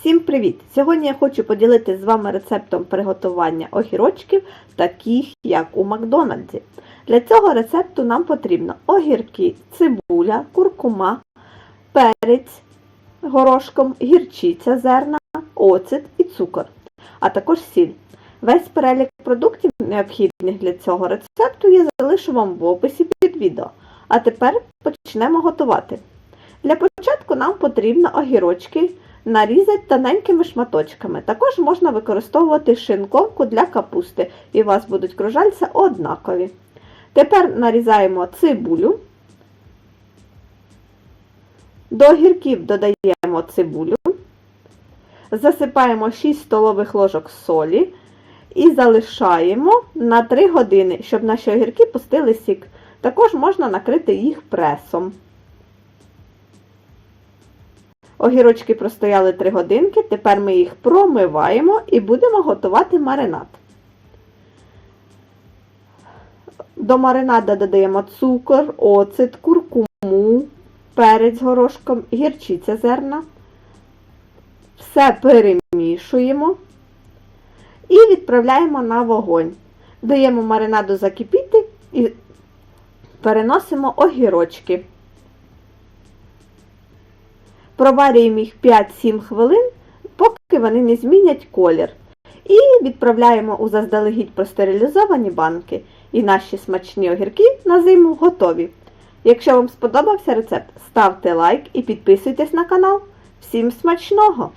Всім привіт! Сьогодні я хочу поділитися з вами рецептом приготування огірочків, таких як у Макдональдсі. Для цього рецепту нам потрібно огірки, цибуля, куркума, перець горошком, гірчиця зерна, оцет і цукор, а також сіль. Весь перелік продуктів, необхідних для цього рецепту, я залишу вам в описі під відео. А тепер почнемо готувати. Для початку нам потрібно огірочки нарізати тоненькими шматочками. Також можна використовувати шинковку для капусти, і у вас будуть кружальця однакові. Тепер нарізаємо цибулю. До огірків додаємо цибулю, засипаємо 6 столових ложок солі і залишаємо на 3 години, щоб наші огірки пустили сік. Також можна накрити їх пресом. Огірочки простояли 3 годинки, тепер ми їх промиваємо і будемо готувати маринад. До маринада додаємо цукор, оцет, куркуму, перець горошком, гірчиця зерна. Все перемішуємо і відправляємо на вогонь. Даємо маринаду закипіти і переносимо огірочки. Проварюємо їх 5-7 хвилин, поки вони не змінять колір. І відправляємо у заздалегідь простерилізовані банки. І наші смачні огірки на зиму готові. Якщо вам сподобався рецепт, ставте лайк і підписуйтесь на канал. Всім смачного!